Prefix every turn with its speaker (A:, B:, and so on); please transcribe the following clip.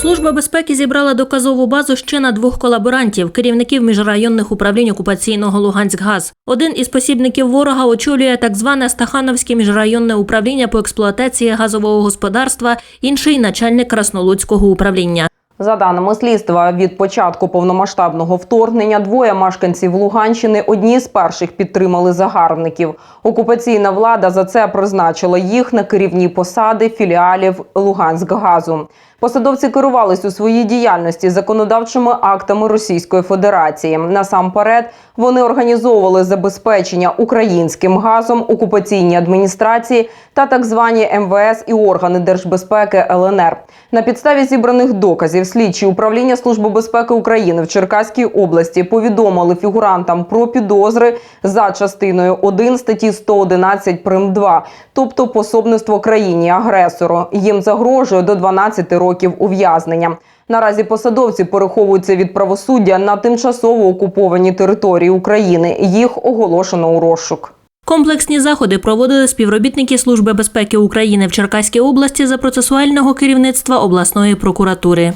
A: Служба безпеки зібрала доказову базу ще на двох колаборантів, керівників міжрайонних управлінь окупаційного Луганськгаз. Один із посібників ворога очолює так зване Стахановське міжрайонне управління по експлуатації газового господарства, інший начальник Краснолуцького управління.
B: За даними слідства, від початку повномасштабного вторгнення двоє мешканців Луганщини одні з перших підтримали загарбників. Окупаційна влада за це призначила їх на керівні посади філіалів Луганськгазу. Посадовці керувались у своїй діяльності законодавчими актами Російської Федерації. Насамперед вони організовували забезпечення українським газом окупаційні адміністрації та так звані МВС і органи держбезпеки ЛНР. На підставі зібраних доказів слідчі управління Служби безпеки України в Черкаській області повідомили фігурантам про підозри за частиною 1 статті 111 прим 2, тобто пособництво країні агресору. Їм загрожує до 12 років ув'язнення. Наразі посадовці переховуються від правосуддя на тимчасово окупованій території України. Їх оголошено у розшук.
A: Комплексні заходи проводили співробітники Служби безпеки України в Черкаській області за процесуального керівництва обласної прокуратури.